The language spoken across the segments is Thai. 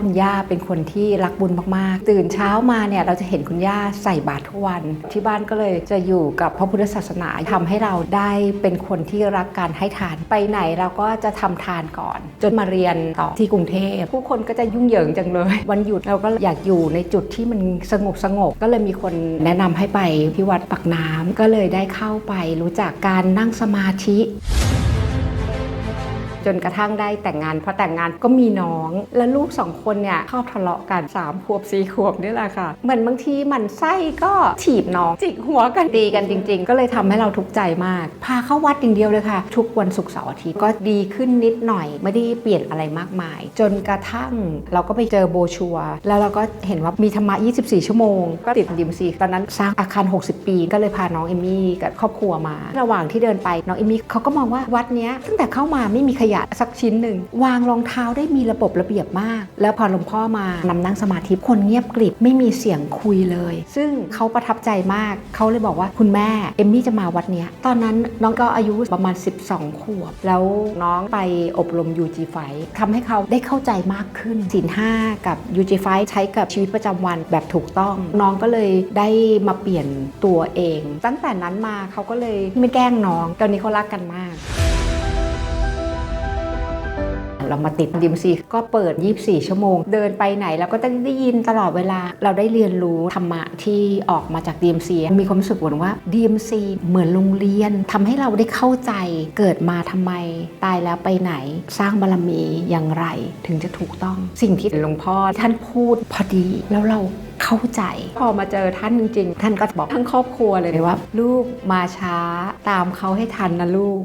คุณย่าเป็นคนที่รักบุญมากๆ ตื่นเช้ามาเนี่ยเราจะเห็นคุณย่าใส่บาตรทุกวัน ที่บ้านก็เลยจะอยู่กับพระพุทธศาสนาทำให้เราได้เป็นคนที่รักการให้ทานไปไหนเราก็จะทำทานก่อน จนมาเรียนต่อที่กรุงเทพผู้คนก็จะยุ่งเหยิงจังเลย วันหยุดเราก็อยากอยู่ในจุดที่มันสงบสงบก็เลยมีคนแนะนำให้ไปที่วัดปักน้ำก็เลยได้เข้าไปรู้จักการนั่งสมาธิ จนกระทั่งได้แต่งงานพอแต่งงานก็มีน้อง แล้วลูกสองคนเนี่ยชอบทะเลาะกัน3ขวบ4ขวบนี่แหละค่ะเหมือนบางทีมันไส้ก็ถีบน้อง จิกหัวกันดีกันจริง ๆ ก็เลยทำให้เราทุกข์ใจมาก พาเข้าวัดอย่างเดียวเลยค่ะ ทุกวันศุกร์เสาร์อาทิตย์ก็ดีขึ้นนิดหน่อย ไม่ได้เปลี่ยนอะไรมากมาย จนกระทั่งเราก็ไปเจอโบชัว แล้วเราก็เห็นว่ามีธรรมะ 24 ชั่วโมง ก็ติดดิมซีตอนนั้นสร้างอาคาร 60 ปี ก็เลยพาน้องเอมี่กับครอบครัวมา ระหว่างที่เดินไปน้องเอมี่เขาก็มองว่าวัดเนี้ยตั้งแต่เข้ามาไม่มีขยะสักชิ้นหนึ่ง วางรองเท้าได้มีระบบระเบียบมาก แล้วพอหลวงพ่อมานำนั่งสมาธิคนเงียบกริบไม่มีเสียงคุยเลย ซึ่งเขาประทับใจมากเขาเลยบอกว่าคุณแม่เอมมี่จะมาวัดเนี้ยตอนนั้นน้องก็อายุประมาณ 12 ขวบ แล้วน้องไปอบรม UG ไฟทำให้เขาได้เข้าใจมากขึ้นสินห้ากับ UG ไฟใช้กับชีวิตประจำวันแบบถูกต้อง น้องก็เลยได้มาเปลี่ยนตัวเอง ตั้งแต่นั้นมาเขาก็เลยไม่แกล้งน้อง ตอนนี้เขารักกันมาก เรามาติดดิมซีก็เปิด 24 ชั่วโมง เดินไปไหนเราก็จะได้ยินตลอดเวลา เราได้เรียนรู้ธรรมะที่ออกมาจาก DMC มีความรู้สึกเหมือนว่า DMC เหมือนโรงเรียนทำให้เราได้เข้าใจเกิดมาทำไม ตายแล้วไปไหน สร้างบารมีอย่างไร ถึงจะถูกต้องสิ่งที่หลวงพ่อท่านพูดพอดีแล้วเราเข้าใจ พอมาเจอท่านจริงๆ ท่านก็บอกทั้งครอบครัวเลยว่า ลูกมาช้าตามเขาให้ทันนะลูก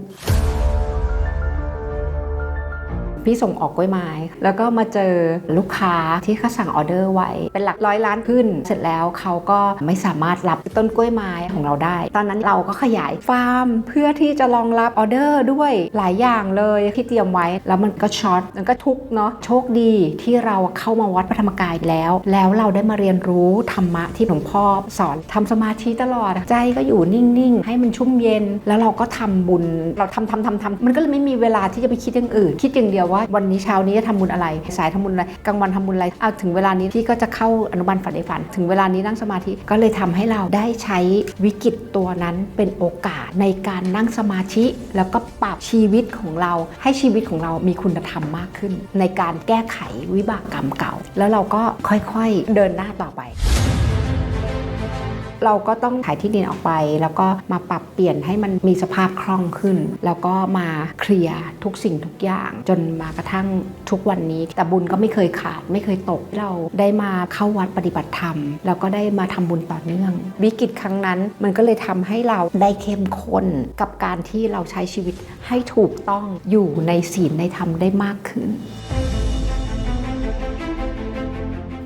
พี่ส่งออกกล้วยไม้ แล้วก็มาเจอลูกค้าที่เขาสั่งออเดอร์ไว้ เป็นหลักร้อยล้านขึ้น เสร็จแล้วเขาก็ไม่สามารถรับต้นกล้วยไม้ของเราได้ ตอนนั้นเราก็ขยายฟาร์ม เพื่อที่จะรองรับออเดอร์ด้วยหลายอย่างเลยที่เตรียมไว้ แล้วมันก็ช็อตมันก็ทุกเนาะโชคดีที่เราเข้ามาวัดพระธรรมกายแล้ว แล้วเราได้มาเรียนรู้ธรรมะที่หลวงพ่อสอนทำสมาธิตลอดใจก็อยู่นิ่งๆ ให้มันชุ่มเย็น แล้วเราก็ทำบุญเราทำทำทำทำมันก็เลยไม่มีเวลาที่จะไปคิดอย่างอื่น คิดอย่างเดียวว่าวันนี้เช้านี้จะทำบุญอะไร สายทำบุญอะไรกลางวันทำบุญอะไรเอาถึงเวลานี้พี่ก็จะเข้าอนุบาลฝันในฝัน ถึงเวลานี้นั่งสมาธิก็เลยทำให้เราได้ใช้วิกฤตตัวนั้นเป็นโอกาสในการนั่งสมาธิ แล้วก็ปรับชีวิตของเรา ให้ชีวิตของเรามีคุณธรรมมากขึ้น ในการแก้ไขวิบากกรรมเก่า แล้วเราก็ค่อยๆเดินหน้าต่อไป เราก็ต้องขายที่ดินออกไป แล้วก็มาปรับเปลี่ยนให้มันมีสภาพคล่องขึ้น แล้วก็มาเคลียร์ทุกสิ่งทุกอย่าง จนมากระทั่งทุกวันนี้แต่บุญก็ไม่เคยขาดไม่เคยตกเราได้มาเข้าวัดปฏิบัติธรรม แล้วก็ได้มาทำบุญต่อเนื่อง วิกฤตครั้งนั้นมันก็เลยทำให้เราได้เข้มข้นกับการที่เราใช้ชีวิตให้ถูกต้องอยู่ในศีลในธรรมได้มากขึ้น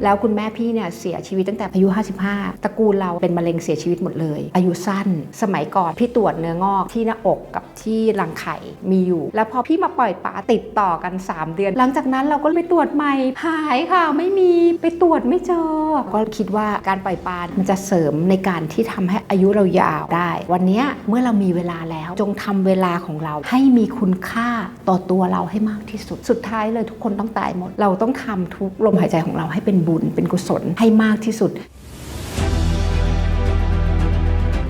แล้วคุณแม่พี่เนี่ยเสียชีวิตตั้งแต่อายุ 55 ตระกูลเราเป็นมะเร็งเสียชีวิตหมดเลย อายุสั้น สมัยก่อนพี่ตรวจเนื้องอกที่หน้าอกกับที่รังไข่มีอยู่ แล้วพอพี่มาปล่อยปลาติดต่อกัน 3 เดือน หลังจากนั้นเราก็ไปตรวจใหม่หายค่ะไม่มีไปตรวจไม่เจอ ก็คิดว่าการปล่อยปลามันจะเสริมในการที่ทำให้อายุเรายาวได้ วันนี้เมื่อเรามีเวลาแล้ว จงทำเวลาของเราให้มีคุณค่าต่อตัวเราให้มากที่สุด สุดท้ายเลยทุกคนต้องตายหมด เราต้องทำทุกลมหายใจของเราให้เป็นบุญเป็นกุศลให้มากที่สุด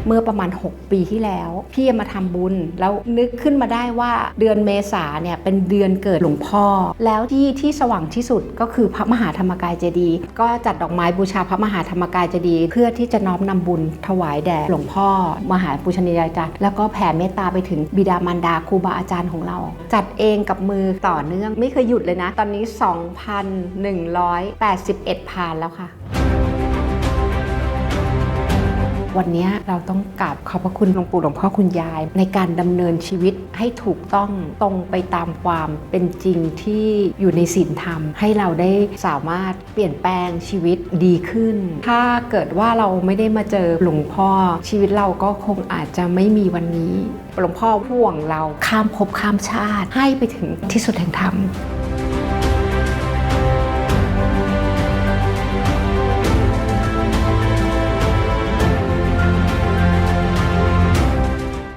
เมื่อประมาณ 6 ปีที่แล้ว พี่มาทำบุญ แล้วนึกขึ้นมาได้ว่าเดือนเมษาเนี่ยเป็นเดือนเกิดหลวงพ่อ แล้วที่ที่สว่างที่สุดก็คือพระมหาธรรมกายเจดีย์ก็จัดดอกไม้บูชาพระมหาธรรมกายเจดีย์เพื่อที่จะน้อมนำบุญถวายแด่หลวงพ่อ มหาปุชนียาจารย์แล้วก็แผ่เมตตาไปถึงบิดามารดาครูบาอาจารย์ของเรา จัดเองกับมือต่อเนื่อง ไม่เคยหยุดเลยนะ ตอนนี้ 2,181พานแล้วค่ะ วันนี้เราต้องกราบขอบพระคุณหลวงปู่หลวงพ่อคุณยาย ในการดำเนินชีวิตให้ถูกต้องตรงไปตามความเป็นจริงที่อยู่ในศีลธรรม ให้เราได้สามารถเปลี่ยนแปลงชีวิตดีขึ้น ถ้าเกิดว่าเราไม่ได้มาเจอหลวงพ่อชีวิตเราก็คงอาจจะไม่มีวันนี้หลวงพ่อห่วงเราข้ามภพข้ามชาติ ให้ไปถึงที่สุดแห่งธรรม